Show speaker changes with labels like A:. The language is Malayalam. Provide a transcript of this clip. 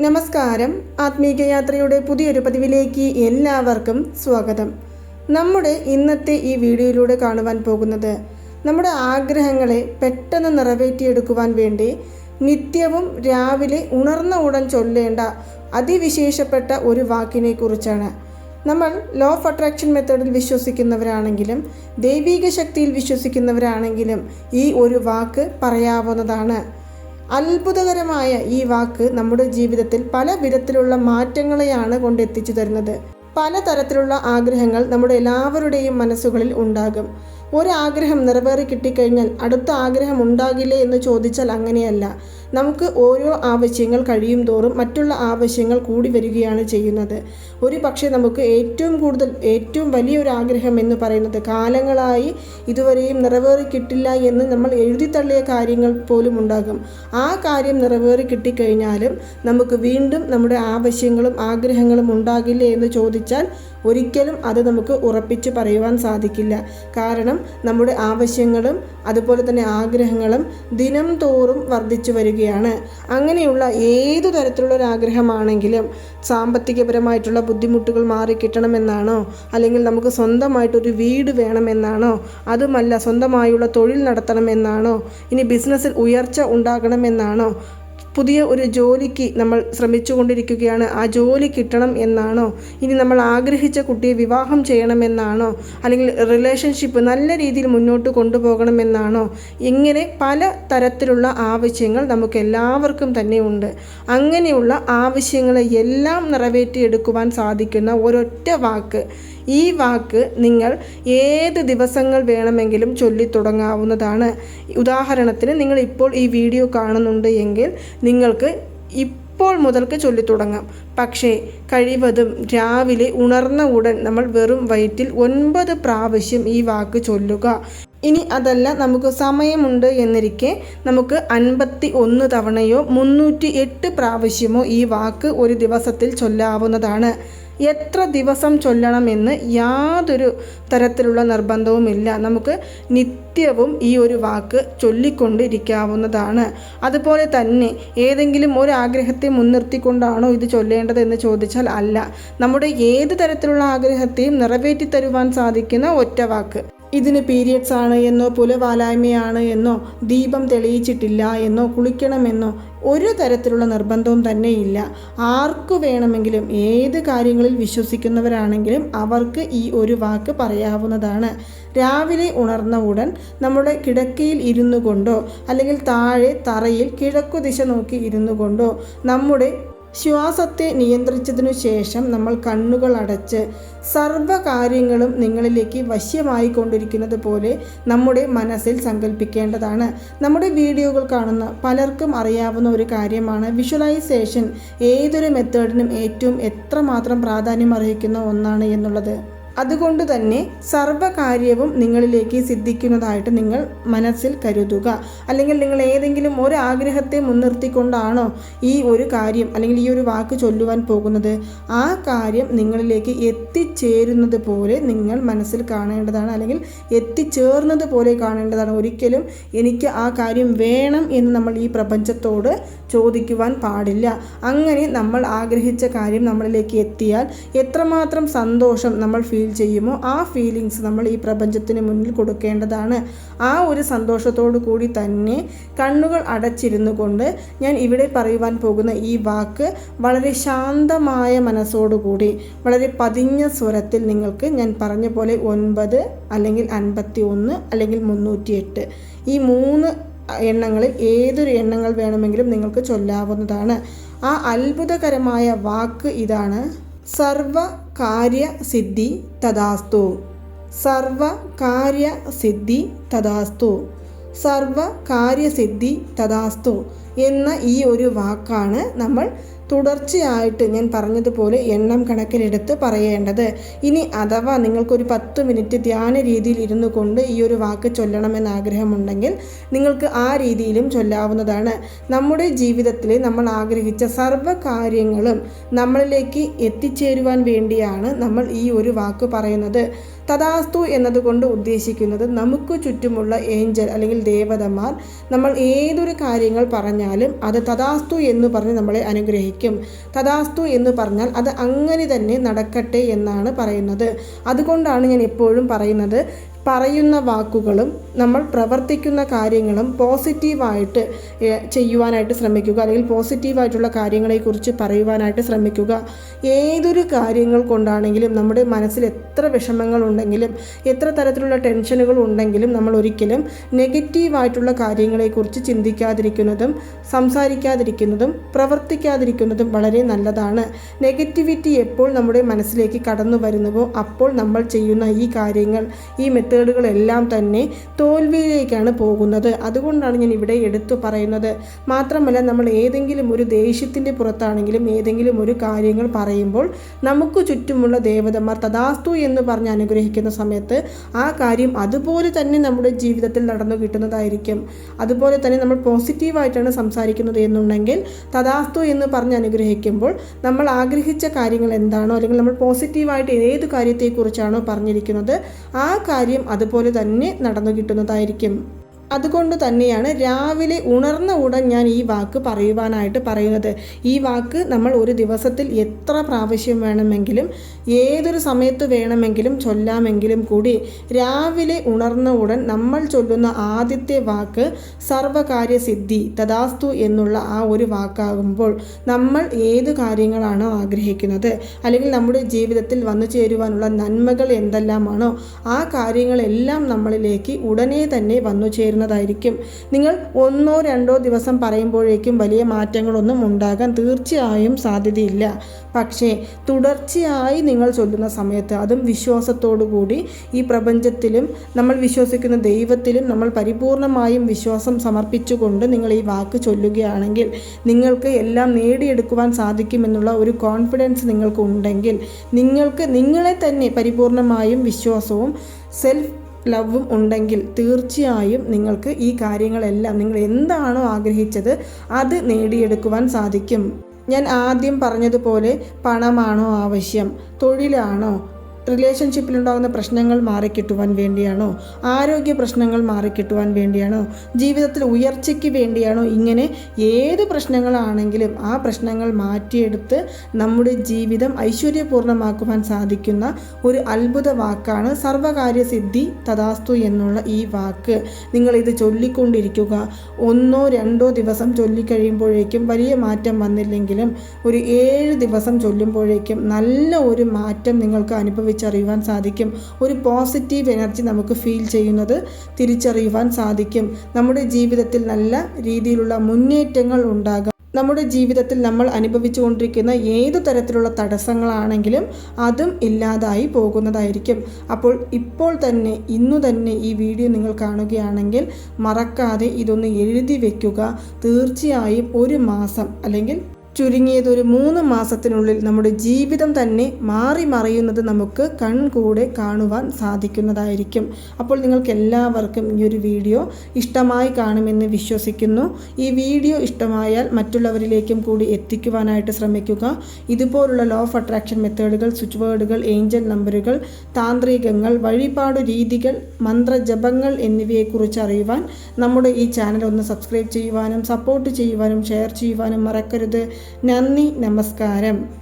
A: നമസ്കാരം. ആത്മീകയാത്രയുടെ പുതിയൊരു പതിവിലേക്ക് എല്ലാവർക്കും സ്വാഗതം. നമ്മുടെ ഇന്നത്തെ ഈ വീഡിയോയിലൂടെ കാണുവാൻ പോകുന്നത് നമ്മുടെ ആഗ്രഹങ്ങളെ പെട്ടെന്ന് നിറവേറ്റിയെടുക്കുവാൻ വേണ്ടി നിത്യവും രാവിലെ ഉണർന്ന ഉടൻ ചൊല്ലേണ്ട അതിവിശേഷപ്പെട്ട ഒരു വാക്കിനെ കുറിച്ചാണ് നമ്മൾ ലോ ഓഫ് അട്രാക്ഷൻ മെത്തേഡിൽ വിശ്വസിക്കുന്നവരാണെങ്കിലും ദൈവീക ശക്തിയിൽ വിശ്വസിക്കുന്നവരാണെങ്കിലും ഈ ഒരു വാക്ക് പറയാവുന്നതാണ്. അത്ഭുതകരമായ ഈ വാക്ക് നമ്മുടെ ജീവിതത്തിൽ പല വിധത്തിലുള്ള മാറ്റങ്ങളെയാണ് കൊണ്ടെത്തിച്ചു തരുന്നത്. പലതരത്തിലുള്ള ആഗ്രഹങ്ങൾ നമ്മുടെ എല്ലാവരുടെയും മനസ്സുകളിൽ ഉണ്ടാകും. ഒരാഗ്രഹം നിറവേറി കിട്ടിക്കഴിഞ്ഞാൽ അടുത്ത ആഗ്രഹം ഉണ്ടാകില്ലേ എന്ന് ചോദിച്ചാൽ അങ്ങനെയല്ല. നമുക്ക് ഓരോ ആവശ്യങ്ങൾ കഴിയും തോറും മറ്റുള്ള ആവശ്യങ്ങൾ കൂടി വരികയാണ് ചെയ്യുന്നത്. ഒരു പക്ഷേ നമുക്ക് ഏറ്റവും കൂടുതൽ ഏറ്റവും വലിയൊരു ആഗ്രഹം എന്ന് പറയുന്നത് കാലങ്ങളായി ഇതുവരെയും നിറവേറി കിട്ടില്ല എന്ന് നമ്മൾ എഴുതിത്തള്ളിയ കാര്യങ്ങൾ പോലും ഉണ്ടാകും. ആ കാര്യം നിറവേറി കിട്ടിക്കഴിഞ്ഞാലും നമുക്ക് വീണ്ടും നമ്മുടെ ആവശ്യങ്ങളും ആഗ്രഹങ്ങളും ഉണ്ടാകില്ലേ എന്ന് ചോദിച്ചാൽ ഒരിക്കലും അത് നമുക്ക് ഉറപ്പിച്ച് പറയുവാൻ സാധിക്കില്ല. കാരണം നമ്മുടെ ആവശ്യങ്ങളും അതുപോലെ തന്നെ ആഗ്രഹങ്ങളും ദിനം തോറും വർദ്ധിച്ചു വരികയാണ്. അങ്ങനെയുള്ള ഏതു തരത്തിലുള്ള ഒരു ആഗ്രഹമാണെങ്കിലും സാമ്പത്തികപരമായിട്ടുള്ള ബുദ്ധിമുട്ടുകൾ മാറിക്കിട്ടണമെന്നാണോ അല്ലെങ്കിൽ നമുക്ക് സ്വന്തമായിട്ടൊരു വീട് വേണമെന്നാണോ അതുമല്ല സ്വന്തമായുള്ള തൊഴിൽ നടത്തണമെന്നാണോ ഇനി ബിസിനസ്സിൽ ഉയർച്ച ഉണ്ടാകണമെന്നാണോ പുതിയ ഒരു ജോലിക്ക് നമ്മൾ ശ്രമിച്ചുകൊണ്ടിരിക്കുകയാണ്. ആ ജോലി കിട്ടണം എന്നാണോ? ഇനി നമ്മൾ ആഗ്രഹിച്ച കുട്ടിയെ വിവാഹം ചെയ്യണമെന്നാണോ? അല്ലെങ്കിൽ റിലേഷൻഷിപ്പ് നല്ല രീതിയിൽ മുന്നോട്ട് കൊണ്ടുപോകണമെന്നാണോ? ഇങ്ങനെ പല തരത്തിലുള്ള ആവശ്യങ്ങൾ നമുക്ക് എല്ലാവർക്കും തന്നെ ഉണ്ട്. അങ്ങനെയുള്ള ആവശ്യങ്ങളെ എല്ലാം നിറവേറ്റിയെടുക്കുവാൻ സാധിക്കുന്ന ഒരൊറ്റ വാക്ക് ഈ വാക്ക് നിങ്ങൾ ഏത് ദിവസങ്ങൾ വേണമെങ്കിലും ചൊല്ലി തുടങ്ങാവുന്നതാണ്. ഉദാഹരണത്തിന് നിങ്ങൾ ഇപ്പോൾ ഈ വീഡിയോ കാണുന്നുണ്ട് എങ്കിൽ നിങ്ങൾക്ക് ഇപ്പോൾ മുതൽക്ക് ചൊല്ലി തുടങ്ങാം. പക്ഷേ കഴിവതും രാവിലെ ഉണർന്ന ഉടൻ നമ്മൾ വെറും വയറ്റിൽ ഒൻപത് പ്രാവശ്യം ഈ വാക്ക് ചൊല്ലുക. ഇനി അതല്ല നമുക്ക് സമയമുണ്ട് എന്നിരിക്കെ നമുക്ക് അൻപത്തി ഒന്ന് തവണയോ മുന്നൂറ്റി എട്ട് പ്രാവശ്യമോ ഈ വാക്ക് ഒരു ദിവസത്തിൽ ചൊല്ലാവുന്നതാണ്. എത്ര ദിവസം ചൊല്ലണമെന്ന് യാതൊരു തരത്തിലുള്ള നിർബന്ധവുമില്ല. നമുക്ക് നിത്യവും ഈ ഒരു വാക്ക് ചൊല്ലിക്കൊണ്ടിരിക്കാവുന്നതാണ്. അതുപോലെ തന്നെ ഏതെങ്കിലും ഒരു ആഗ്രഹത്തെ മുൻനിർത്തിക്കൊണ്ടാണോ ഇത് ചൊല്ലേണ്ടത് എന്ന് ചോദിച്ചാൽ അല്ല. നമ്മുടെ ഏത് തരത്തിലുള്ള ആഗ്രഹത്തെയും നിറവേറ്റി തരുവാൻ സാധിക്കുന്ന ഒറ്റ വാക്ക്. ഇതിന് പീരിയഡ്സ് ആണ് എന്നോ പുലവാലായ്മയാണ് എന്നോ ദീപം തെളിയിച്ചിട്ടില്ല എന്നോ കുളിക്കണമെന്നോ ഒരു തരത്തിലുള്ള നിർബന്ധവും തന്നെയില്ല. ആർക്കു വേണമെങ്കിലും ഏത് കാര്യങ്ങളിൽ വിശ്വസിക്കുന്നവരാണെങ്കിലും അവർക്ക് ഈ ഒരു വാക്ക് പറയാവുന്നതാണ്. രാവിലെ ഉണർന്ന ഉടൻ നമ്മുടെ കിടക്കയിൽ ഇരുന്നു കൊണ്ടോ അല്ലെങ്കിൽ താഴെ തറയിൽ കിഴക്കു ദിശ നോക്കി ഇരുന്നു കൊണ്ടോ നമ്മുടെ ശ്വാസത്തെ നിയന്ത്രിച്ചതിനു ശേഷം നമ്മൾ കണ്ണുകൾ അടച്ച് സർവ കാര്യങ്ങളും നിങ്ങളിലേക്ക് വശ്യമായി കൊണ്ടിരിക്കുന്നത് പോലെ നമ്മുടെ മനസ്സിൽ സങ്കല്പിക്കേണ്ടതാണ് നമ്മുടെ വീഡിയോകൾ കാണുന്ന പലർക്കും അറിയാവുന്ന ഒരു കാര്യമാണ് വിഷ്വലൈസേഷൻ. ഏതൊരു മെത്തേഡിനും ഏറ്റവും എത്രമാത്രം പ്രാധാന്യം അർഹിക്കുന്ന ഒന്നാണ് എന്നുള്ളത്. അതുകൊണ്ട് തന്നെ സർവകാര്യവും നിങ്ങളിലേക്ക് സിദ്ധിക്കുന്നതായിട്ട് നിങ്ങൾ മനസ്സിൽ കരുതുക. അല്ലെങ്കിൽ നിങ്ങൾ ഏതെങ്കിലും ഒരു ആഗ്രഹത്തെ മുൻനിർത്തിക്കൊണ്ടാണോ ഈ ഒരു കാര്യം അല്ലെങ്കിൽ ഈ ഒരു വാക്ക് ചൊല്ലുവാൻ പോകുന്നത്? ആ കാര്യം നിങ്ങളിലേക്ക് എത്തിച്ചേരുന്നത് പോലെ നിങ്ങൾ മനസ്സിൽ കാണേണ്ടതാണ്. അല്ലെങ്കിൽ എത്തിച്ചേർന്നത് പോലെ കാണേണ്ടതാണ്. ഒരിക്കലും എനിക്ക് ആ കാര്യം വേണം എന്ന് നമ്മൾ ഈ പ്രപഞ്ചത്തോട് ചോദിക്കുവാൻ പാടില്ല. അങ്ങനെ നമ്മൾ ആഗ്രഹിച്ച കാര്യം നമ്മളിലേക്ക് എത്തിയാൽ എത്രമാത്രം സന്തോഷം നമ്മൾ ഫീൽ ചെയ്യുമോ? ആ ഫീലിങ്സ് നമ്മൾ ഈ പ്രപഞ്ചത്തിന് മുന്നിൽ കൊടുക്കേണ്ടതാണ്. ആ ഒരു സന്തോഷത്തോടു കൂടി തന്നെ കണ്ണുകൾ അടച്ചിരുന്നു കൊണ്ട് ഞാൻ ഇവിടെ പറയുവാൻ പോകുന്ന ഈ വാക്ക് വളരെ ശാന്തമായ മനസ്സോടുകൂടി വളരെ പതിഞ്ഞ സ്വരത്തിൽ നിങ്ങൾക്ക് ഞാൻ പറഞ്ഞ പോലെ ഒൻപത് അല്ലെങ്കിൽ അൻപത്തി ഒന്ന് അല്ലെങ്കിൽ മുന്നൂറ്റിയെട്ട് ഈ മൂന്ന് എണ്ണങ്ങളിൽ ഏതൊരു എണ്ണങ്ങൾ വേണമെങ്കിലും നിങ്ങൾക്ക് ചൊല്ലാവുന്നതാണ്. ആ അത്ഭുതകരമായ വാക്ക് ഇതാണ്. സർവ കാര്യസിദ്ധി തഥാസ്തു. സർവ കാര്യസിദ്ധി തഥാസ്തു. സർവ കാര്യസിദ്ധി തഥാസ്തു. എന്ന ഈ ഒരു വാക്കാണ് നമ്മൾ തുടർച്ചയായിട്ട് ഞാൻ പറഞ്ഞതുപോലെ എണ്ണം കണക്കിലെടുത്ത് പറയേണ്ടത്. ഇനി അഥവാ നിങ്ങൾക്കൊരു പത്ത് മിനിറ്റ് ധ്യാന രീതിയിൽ ഇരുന്നു കൊണ്ട് ഈ ഒരു വാക്ക് ചൊല്ലണമെന്ന് ആഗ്രഹമുണ്ടെങ്കിൽ നിങ്ങൾക്ക് ആ രീതിയിലും ചൊല്ലാവുന്നതാണ്. നമ്മുടെ ജീവിതത്തിൽ നമ്മൾ ആഗ്രഹിച്ച സർവ കാര്യങ്ങളും നമ്മളിലേക്ക് എത്തിച്ചേരുവാൻ വേണ്ടിയാണ് നമ്മൾ ഈ ഒരു വാക്ക് പറയുന്നത്. തഥാസ്തു എന്നതുകൊണ്ട് ഉദ്ദേശിക്കുന്നത് നമുക്ക് ചുറ്റുമുള്ള ഏഞ്ചൽ അല്ലെങ്കിൽ ദേവതമാർ നമ്മൾ ഏതൊരു കാര്യങ്ങൾ പറഞ്ഞാൽ പറഞ്ഞാലും അത് തഥാസ്തു എന്ന് പറഞ്ഞ് നമ്മളെ അനുഗ്രഹിക്കും. തഥാസ്തു എന്ന് പറഞ്ഞാൽ അത് അങ്ങനെ തന്നെ നടക്കട്ടെ എന്നാണ് പറയുന്നത്. അതുകൊണ്ടാണ് ഞാൻ എപ്പോഴും പറയുന്നത് പറയുന്ന വാക്കുകളും നമ്മൾ പ്രവർത്തിക്കുന്ന കാര്യങ്ങളും പോസിറ്റീവായിട്ട് ചെയ്യുവാനായിട്ട് ശ്രമിക്കുക. അല്ലെങ്കിൽ പോസിറ്റീവായിട്ടുള്ള കാര്യങ്ങളെക്കുറിച്ച് പറയുവാനായിട്ട് ശ്രമിക്കുക. ഏതൊരു കാര്യങ്ങൾ കൊണ്ടാണെങ്കിലും നമ്മുടെ മനസ്സിൽ എത്ര വിഷമങ്ങൾ ഉണ്ടെങ്കിലും എത്ര തരത്തിലുള്ള ടെൻഷനുകൾ ഉണ്ടെങ്കിലും നമ്മൾ ഒരിക്കലും നെഗറ്റീവായിട്ടുള്ള കാര്യങ്ങളെക്കുറിച്ച് ചിന്തിക്കാതിരിക്കുന്നതും സംസാരിക്കാതിരിക്കുന്നതും പ്രവർത്തിക്കാതിരിക്കുന്നതും വളരെ നല്ലതാണ്. നെഗറ്റിവിറ്റി എപ്പോൾ നമ്മുടെ മനസ്സിലേക്ക് കടന്നു വരുന്നുവോ അപ്പോൾ നമ്മൾ ചെയ്യുന്ന ഈ കാര്യങ്ങൾ ഈ മെത്തേഡുകളെല്ലാം തന്നെ തോൽവിയിലേക്കാണ് പോകുന്നത്. അതുകൊണ്ടാണ് ഞാൻ ഇവിടെ എടുത്തു പറയുന്നത്. മാത്രമല്ല നമ്മൾ ഏതെങ്കിലും ഒരു ദേഷ്യത്തിന്റെ പുറത്താണെങ്കിലും ഏതെങ്കിലും ഒരു കാര്യങ്ങൾ പറയുമ്പോൾ നമുക്ക് ചുറ്റുമുള്ള ദേവതമാർ തഥാസ്തു എന്ന് പറഞ്ഞ് അനുഗ്രഹിക്കുന്ന സമയത്ത് ആ കാര്യം അതുപോലെ തന്നെ നമ്മുടെ ജീവിതത്തിൽ നടന്നു കിട്ടുന്നതായിരിക്കും. അതുപോലെ തന്നെ നമ്മൾ പോസിറ്റീവായിട്ടാണ് സംസാരിക്കുന്നത് എന്നുണ്ടെങ്കിൽ തഥാസ്തു എന്ന് പറഞ്ഞ് അനുഗ്രഹിക്കുമ്പോൾ നമ്മൾ ആഗ്രഹിച്ച കാര്യങ്ങൾ എന്താണോ അല്ലെങ്കിൽ നമ്മൾ പോസിറ്റീവായിട്ട് ഏത് കാര്യത്തെക്കുറിച്ചാണോ പറഞ്ഞിരിക്കുന്നത് ആ കാര്യം അതുപോലെ തന്നെ നടന്നു കിട്ടുന്നതായിരിക്കും. അതുകൊണ്ട് തന്നെയാണ് രാവിലെ ഉണർന്ന ഉടൻ ഞാൻ ഈ വാക്ക് പറയുവാനായിട്ട് പറയുന്നത്. ഈ വാക്ക് നമ്മൾ ഒരു ദിവസത്തിൽ എത്ര പ്രാവശ്യം വേണമെങ്കിലും ഏതൊരു സമയത്ത് വേണമെങ്കിലും ചൊല്ലാമെങ്കിലും കൂടി രാവിലെ ഉണർന്ന ഉടൻ നമ്മൾ ചൊല്ലുന്ന ആദ്യത്തെ വാക്ക് സർവകാര്യസിദ്ധി തഥാസ്തു എന്നുള്ള ആ ഒരു വാക്കാകുമ്പോൾ നമ്മൾ ഏത് കാര്യങ്ങളാണോ ആഗ്രഹിക്കുന്നത് അല്ലെങ്കിൽ നമ്മുടെ ജീവിതത്തിൽ വന്നു ചേരുവാനുള്ള നന്മകൾ എന്തെല്ലാമാണോ ആ കാര്യങ്ങളെല്ലാം നമ്മളിലേക്ക് ഉടനെ തന്നെ വന്നു ചേരുന്നതായിരിക്കും നിങ്ങൾ ഒന്നോ രണ്ടോ ദിവസം പറയുമ്പോഴേക്കും വലിയ മാറ്റങ്ങളൊന്നും ഉണ്ടാകാൻ തീർച്ചയായും സാധ്യതയില്ല. പക്ഷേ തുടർച്ചയായി നിങ്ങൾ ചൊല്ലുന്ന സമയത്ത് അതും കൂടി ഈ പ്രപഞ്ചത്തിലും നമ്മൾ വിശ്വസിക്കുന്ന ദൈവത്തിലും നമ്മൾ പരിപൂർണമായും വിശ്വാസം സമർപ്പിച്ചുകൊണ്ട് നിങ്ങൾ ഈ വാക്ക് ചൊല്ലുകയാണെങ്കിൽ നിങ്ങൾക്ക് എല്ലാം നേടിയെടുക്കുവാൻ സാധിക്കുമെന്നുള്ള ഒരു കോൺഫിഡൻസ് നിങ്ങൾക്ക് ഉണ്ടെങ്കിൽ നിങ്ങൾക്ക് നിങ്ങളെ തന്നെ പരിപൂർണമായും വിശ്വാസവും സെൽഫ് ലവും ഉണ്ടെങ്കിൽ തീർച്ചയായും നിങ്ങൾക്ക് ഈ കാര്യങ്ങളെല്ലാം നിങ്ങൾ എന്താണോ ആഗ്രഹിച്ചത് അത് നേടിയെടുക്കുവാൻ സാധിക്കും. ഞാൻ ആദ്യം പറഞ്ഞതുപോലെ പണമാണോ ആവശ്യം? തൊഴിലാണോ? റിലേഷൻഷിപ്പിലുണ്ടാകുന്ന പ്രശ്നങ്ങൾ മാറിക്കിട്ടുവാൻ വേണ്ടിയാണോ? ആരോഗ്യ പ്രശ്നങ്ങൾ മാറിക്കിട്ടുവാൻ വേണ്ടിയാണോ? ജീവിതത്തിൽ ഉയർച്ചയ്ക്ക് വേണ്ടിയാണോ? ഇങ്ങനെ ഏത് പ്രശ്നങ്ങളാണെങ്കിലും ആ പ്രശ്നങ്ങൾ മാറ്റിയെടുത്ത് നമ്മുടെ ജീവിതം ഐശ്വര്യപൂർണമാക്കുവാൻ സാധിക്കുന്ന ഒരു അത്ഭുത വാക്കാണ് സർവകാര്യ സിദ്ധി തഥാസ്തു എന്നുള്ള ഈ വാക്ക്. നിങ്ങൾ ഇത് ചൊല്ലിക്കൊണ്ടിരിക്കുക. ഒന്നോ രണ്ടോ ദിവസം ചൊല്ലിക്കഴിയുമ്പോഴേക്കും വലിയ മാറ്റം വന്നില്ലെങ്കിലും ഒരു ഏഴ് ദിവസം ചൊല്ലുമ്പോഴേക്കും നല്ല ഒരു മാറ്റം നിങ്ങൾക്ക് അനുഭവിച്ചറിയുവാൻ സാധിക്കും. ഒരു പോസിറ്റീവ് എനർജി നമുക്ക് ഫീൽ ചെയ്യുന്നത് തിരിച്ചറിയുവാൻ സാധിക്കും. നമ്മുടെ ജീവിതത്തിൽ നല്ല രീതിയിലുള്ള മുന്നേറ്റങ്ങൾ ഉണ്ടാകും. നമ്മുടെ ജീവിതത്തിൽ നമ്മൾ അനുഭവിച്ചുകൊണ്ടിരിക്കുന്ന ഏത് തരത്തിലുള്ള തടസ്സങ്ങളാണെങ്കിലും അതും ഇല്ലാതായി പോകുന്നതായിരിക്കും. അപ്പോൾ ഇപ്പോൾ തന്നെ ഇന്നു തന്നെ ഈ വീഡിയോ നിങ്ങൾ കാണുകയാണെങ്കിൽ മറക്കാതെ ഇതൊന്ന് എഴുതി വെക്കുക. തീർച്ചയായും ഒരു മാസം അല്ലെങ്കിൽ ചുരുങ്ങിയത് ഒരു മൂന്ന് മാസത്തിനുള്ളിൽ നമ്മുടെ ജീവിതം തന്നെ മാറി മറിയുന്നത് നമുക്ക് കൺകൂടെ കാണുവാൻ സാധിക്കുന്നതായിരിക്കും. അപ്പോൾ നിങ്ങൾക്ക് എല്ലാവർക്കും ഈ ഒരു വീഡിയോ ഇഷ്ടമായി കാണുമെന്ന് വിശ്വസിക്കുന്നു. ഈ വീഡിയോ ഇഷ്ടമായാൽ മറ്റുള്ളവരിലേക്കും കൂടി എത്തിക്കുവാനായിട്ട് ശ്രമിക്കുക. ഇതുപോലുള്ള ലോ ഓഫ് അട്രാക്ഷൻ മെത്തേഡുകൾ സ്വിച്ച് വേർഡുകൾ ഏഞ്ചൽ നമ്പറുകൾ താന്ത്രികങ്ങൾ വഴിപാടു രീതികൾ മന്ത്രജപങ്ങൾ എന്നിവയെക്കുറിച്ച് അറിയുവാൻ നമ്മുടെ ഈ ചാനൽ ഒന്ന് സബ്സ്ക്രൈബ് ചെയ്യുവാനും സപ്പോർട്ട് ചെയ്യുവാനും ഷെയർ ചെയ്യുവാനും മറക്കരുത്. നന്ദി നമസ്കാരം.